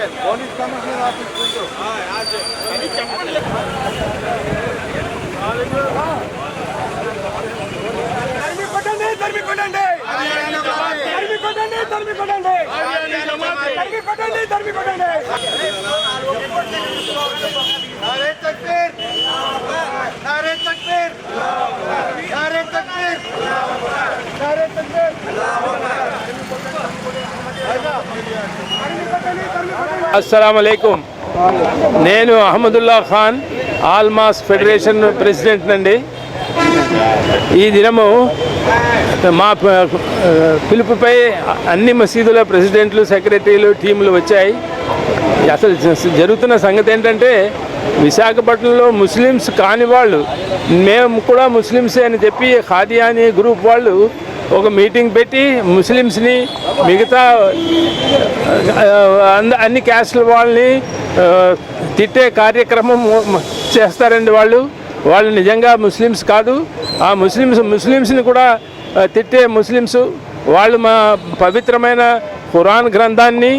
Yes, police commissioner office window. Ah, yes. Can you check one? धर्मी पटंडे धर्मी पटंडे धर्मी पटंडे धर्मी पटंडे धर्मी पटंडे धर्मी पटंडे नारे तकबीर नारे तकबीर नारे तकबीर नारे तकबीर అస్సలం నేను అహ్మదుల్లా ఖాన్ ఆల్మాస్ ఫెడరేషన్ ప్రెసిడెంట్ అండి ఈ దినము మా పిలుపుపై అన్ని మసీదుల ప్రెసిడెంట్లు సెక్రటరీలు టీములు వచ్చాయి. అసలు జరుగుతున్న సంగతి ఏంటంటే విశాఖపట్నంలో ముస్లిమ్స్ కాని వాళ్ళు మేము కూడా ముస్లిమ్సే అని చెప్పి ఖాదియాని గ్రూప్ వాళ్ళు ఒక మీటింగ్ పెట్టి ముస్లిమ్స్ని మిగతా అంద- అన్ని క్యాస్ట్ల వాళ్ళని తిట్టే కార్యక్రమం చేస్తారండి వాళ్ళు. వాళ్ళు నిజంగా ముస్లిమ్స్ కాదు. ఆ ముస్లిమ్స్ ముస్లిమ్స్ని కూడా తిట్టే ముస్లిమ్స్. వాళ్ళు మా పవిత్రమైన ఖురాన్ గ్రంథాన్ని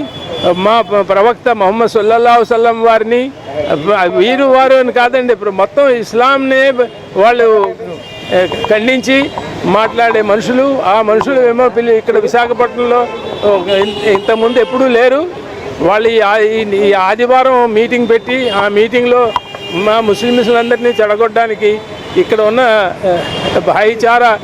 మా ప్రవక్త మొహమ్మద్ సల్లల్లా వసల్లం వారిని వీరు వారు అని కాదండి ఇప్పుడు మొత్తం ఇస్లాంనే వాళ్ళు ఖండించి మాట్లాడే మనుషులు ఆ మనుషులు ఏమో పిల్లి ఇక్కడ విశాఖపట్నంలో ఇంతకుముందు ఎప్పుడూ లేరు. వాళ్ళు ఈ ఈ- ఆదివారం మీటింగ్ పెట్టి ఆ మీటింగ్లో మా ముస్లింస్లందరినీ చెడగొట్టడానికి ఇక్కడ ఉన్న ఆ, భాయిచారా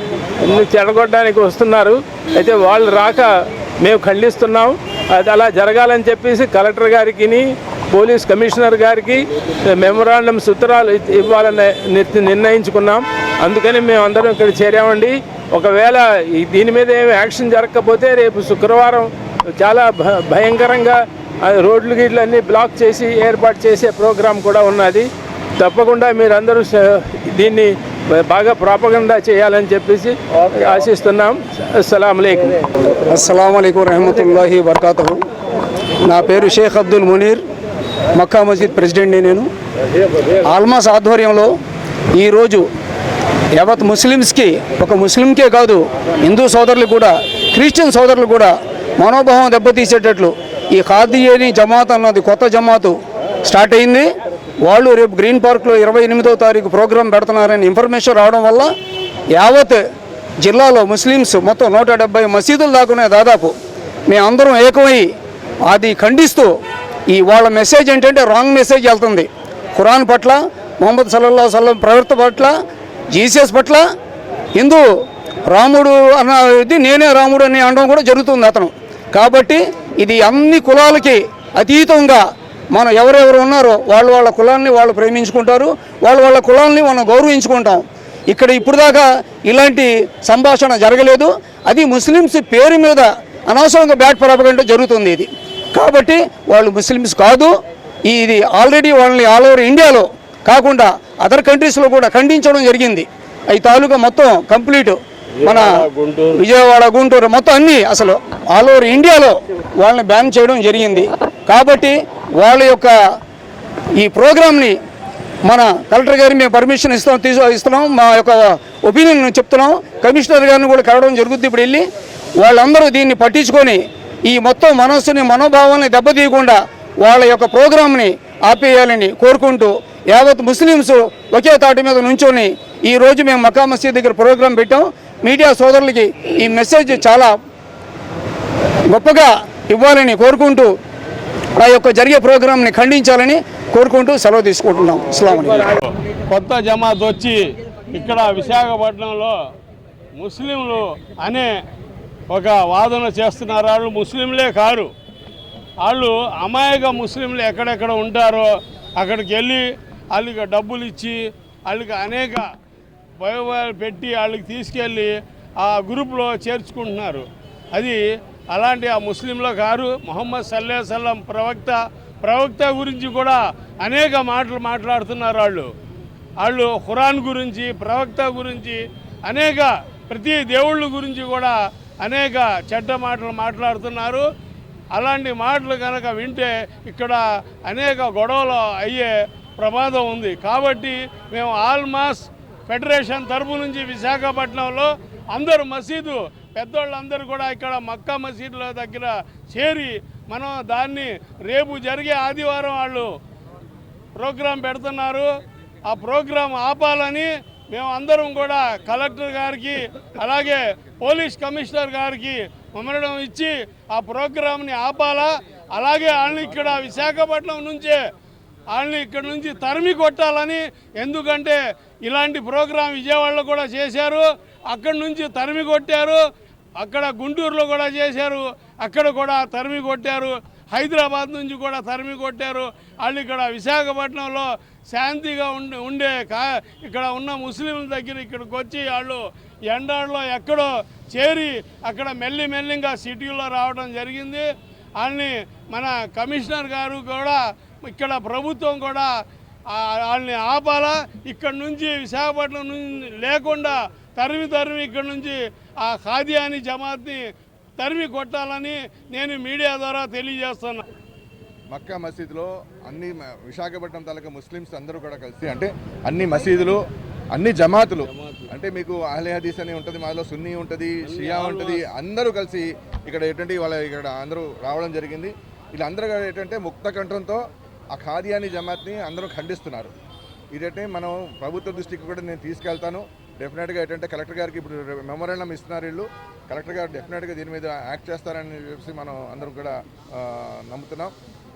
చెడగొట్టడానికి వస్తున్నారు. అయితే వాళ్ళు రాక మేము ఖండిస్తున్నాం. అది అలా జరగాలని చెప్పేసి కలెక్టర్ గారికి పోలీస్ కమిషనర్ గారికి మెమొరాండం సూత్రాలు ఇవ్వాలని నిర్ణయించుకున్నాం. అందుకని మేము అందరం ఇక్కడ చేరామండి. ఒకవేళ దీని మీద ఏమి యాక్షన్ జరగకపోతే రేపు శుక్రవారం చాలా భ- భయంకరంగా రోడ్లు గీట్లు అన్నీ బ్లాక్ చేసి ఏర్పాటు చేసే ప్రోగ్రాం కూడా ఉన్నది. తప్పకుండా మీరందరూ దీన్ని బాగా ప్రాపగండా చేయాలని చెప్పేసి ఆశిస్తున్నాం. అస్సలం అయికం అస్సలం రహమతుల్లాహి వర్కాతహు నా పేరు షేక్ అబ్దుల్ మునీర్. మక్కా మసీద్ ప్రెసిడెంట్ని నేను. ఆల్మాస్ ఆధ్వర్యంలో ఈరోజు యావత్ ముస్లిమ్స్కి ఒక ముస్లింకే కాదు హిందూ సోదరులు కూడా క్రిస్టియన్ సోదరులు కూడా మనోభావం దెబ్బతీసేటట్లు ఈ ఖాదీయని జమాత్ అన్నది కొత్త జమాతు స్టార్ట్ అయింది. వాళ్ళు రేపు గ్రీన్ పార్క్లో ఇరవై ఎనిమిదవ తారీఖు ప్రోగ్రాం పెడుతున్నారని ఇన్ఫర్మేషన్ రావడం వల్ల యావత్ జిల్లాలో ముస్లిమ్స్ మొత్తం నూట డెబ్బై మసీదులు దాకున్నాయి దాదాపు. మేమందరం ఏకమై అది ఖండిస్తూ ఈ వాళ్ళ మెసేజ్ ఏంటంటే రాంగ్ మెసేజ్ వెళ్తుంది. ఖురాన్ పట్ల మొహమ్మద్ సల్లల్లా సల్లం ప్రవర్త పట్ల జీసస్ పట్ల హిందూ రాముడు అన్న ఇది నేనే రాముడు అని అనడం కూడా జరుగుతుంది అతను. కాబట్టి ఇది అన్ని కులాలకి అతీతంగా మనం ఎవరెవరు ఉన్నారో వాళ్ళు వాళ్ళ కులాన్ని వాళ్ళు ప్రేమించుకుంటారు వాళ్ళు వాళ్ళ కులాన్ని మనం గౌరవించుకుంటాం. ఇక్కడ ఇప్పుడు దాకా ఇలాంటి సంభాషణ జరగలేదు. అది ముస్లిమ్స్ పేరు మీద అనవసరంగా బ్యాట్ ప్రాపగంట జరుగుతుంది ఇది. కాబట్టి వాళ్ళు ముస్లిమ్స్ కాదు. ఇది ఆల్రెడీ వాళ్ళని ఆల్ ఓవర్ ఇండియాలో కాకుండా అదర్ కంట్రీస్లో కూడా ఖండించడం జరిగింది. ఈ తాలూకా మొత్తం కంప్లీట్ మన విజయవాడ గుంటూరు. మొత్తం అన్ని అసలు ఆల్ ఓవర్ ఇండియాలో వాళ్ళని బ్యాన్ చేయడం జరిగింది. కాబట్టి వాళ్ళ యొక్క ఈ ప్రోగ్రామ్ని మన కలెక్టర్ గారికి మేము పర్మిషన్ ఇస్తాం తీసు ఇస్తున్నాం. మా యొక్క ఒపీనియన్ చెప్తున్నాం. కమిషనర్ గారిని కూడా కలవడం జరుగుతుంది ఇప్పుడు వెళ్ళి వాళ్ళందరూ దీన్ని పట్టించుకొని ఈ మొత్తం మనస్సుని మనోభావాన్ని దెబ్బతీయకుండా వాళ్ళ యొక్క ప్రోగ్రామ్ని ఆపేయాలని కోరుకుంటూ యావత్ ముస్లిమ్స్ ఒకే తాటి మీద నుంచొని ఈ రోజు మేము మకా మసీద్ దగ్గర ప్రోగ్రాం పెట్టాం. మీడియా సోదరులకి ఈ మెసేజ్ చాలా గొప్పగా ఇవ్వాలని కోరుకుంటూ ఆ యొక్క జరిగే ప్రోగ్రాంని ఖండించాలని కోరుకుంటూ సెలవు తీసుకుంటున్నాం. అస్సలం కొత్త జమాత్ వచ్చి ఇక్కడ విశాఖపట్నంలో ముస్లింలు అనే ఒక వాదన చేస్తున్నారు వాళ్ళు ముస్లింలే కారు. వాళ్ళు అమాయక ముస్లింలు ఎక్కడెక్కడ ఉంటారో అక్కడికి వెళ్ళి వాళ్ళకి డబ్బులు ఇచ్చి వాళ్ళకి అనేక భయోభయాలు పెట్టి వాళ్ళకి తీసుకెళ్ళి ఆ గ్రూప్లో చేర్చుకుంటున్నారు. అది అలాంటి ఆ ముస్లింలో కారు మొహమ్మద్ సల్లే సల్లం ప్రవక్త ప్రవక్త గురించి కూడా అనేక మాటలు మాట్లాడుతున్నారు వాళ్ళు. వాళ్ళు ఖురాన్ గురించి ప్రవక్త గురించి అనేక ప్రతి దేవుళ్ళ గురించి కూడా అనేక చెడ్డ మాటలు మాట్లాడుతున్నారు. అలాంటి మాటలు కనుక వింటే ఇక్కడ అనేక గొడవలు అయ్యే ప్రమాదం ఉంది. కాబట్టి మేము ఆల్మాస్ ఫెడరేషన్ తరపు నుంచి విశాఖపట్నంలో అందరూ మసీదు పెద్దోళ్ళందరూ కూడా ఇక్కడ మక్కా మసీదుల దగ్గర చేరి మనం దాన్ని రేపు జరిగే ఆదివారం వాళ్ళు ప్రోగ్రాం పెడుతున్నారు. ఆ ప్రోగ్రాం ఆపాలని మేము అందరం కూడా కలెక్టర్ గారికి అలాగే పోలీస్ కమిషనర్ గారికి మమ్మల్ని ఇచ్చి ఆ ప్రోగ్రాంని ఆపాలా. అలాగే వాళ్ళని ఇక్కడ విశాఖపట్నం నుంచే వాళ్ళని ఇక్కడ నుంచి తరిమి కొట్టాలని ఎందుకంటే ఇలాంటి ప్రోగ్రాం విజయవాడలో కూడా చేశారు. అక్కడి నుంచి తరిమి కొట్టారు. అక్కడ గుంటూరులో కూడా చేశారు. అక్కడ కూడా తరిమి కొట్టారు. హైదరాబాద్ నుంచి కూడా తరిమి కొట్టారు. వాళ్ళు ఇక్కడ విశాఖపట్నంలో శాంతిగా ఉండే ఉండే కా ఇక్కడ ఉన్న ముస్లింల దగ్గర ఇక్కడికి వచ్చి వాళ్ళు ఎండాడలో ఎక్కడో చేరి అక్కడ మెల్లి మెల్లిగా సిటీలో రావడం జరిగింది. వాళ్ళని మన కమిషనర్ గారు కూడా ఇక్కడ ప్రభుత్వం కూడా వాళ్ళని ఆపాలా. ఇక్కడ నుంచి విశాఖపట్నం నుంచి లేకుండా తరిమి తరిమి ఇక్కడ నుంచి ఆ ఖాదియాని జమాత్ని తరిమి కొట్టాలని నేను మీడియా ద్వారా తెలియజేస్తున్నా. మక్కా మసీదులో అన్ని విశాఖపట్నం తాలూకా ముస్లిమ్స్ అందరూ కూడా కలిసి అంటే అన్ని మసీదులు అన్ని జమాతులు అంటే మీకు అహ్లే హదీస్ అని ఉంటుంది మాలో సున్నీ ఉంటుంది షియా ఉంటుంది అందరూ కలిసి ఇక్కడ ఏంటంటే వాళ్ళ ఇక్కడ అందరూ రావడం జరిగింది. వీళ్ళందరూ కూడా ఏంటంటే ముక్త కంఠంతో ఆ ఖాదియాని జమాత్ని అందరూ ఖండిస్తున్నారు. ఇదంటే మనం ప్రభుత్వ దృష్టికి కూడా నేను తీసుకెళ్తాను. డెఫినెట్గా ఏంటంటే కలెక్టర్ గారికి ఇప్పుడు మెమోరాండం ఇస్తున్నారు వీళ్ళు. కలెక్టర్ గారు డెఫినెట్గా దీని మీద యాక్ట్ చేస్తారని చెప్పేసి మనం అందరం కూడా నమ్ముతున్నాం.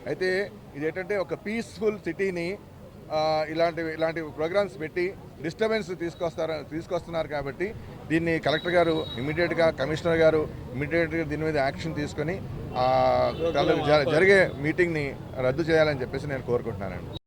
అయితే ఇది ఏంటంటే ఒక పీస్ఫుల్ సిటీని ఇలాంటి ఇలాంటి ప్రోగ్రామ్స్ పెట్టి డిస్టర్బెన్స్ తీసుకొస్తారు తీసుకొస్తున్నారు కాబట్టి దీన్ని కలెక్టర్ గారు ఇమీడియట్గా కమిషనర్ గారు ఇమీడియట్గా దీని మీద యాక్షన్ తీసుకొని జరిగే మీటింగ్ని రద్దు చేయాలని చెప్పేసి నేను కోరుకుంటున్నానండి.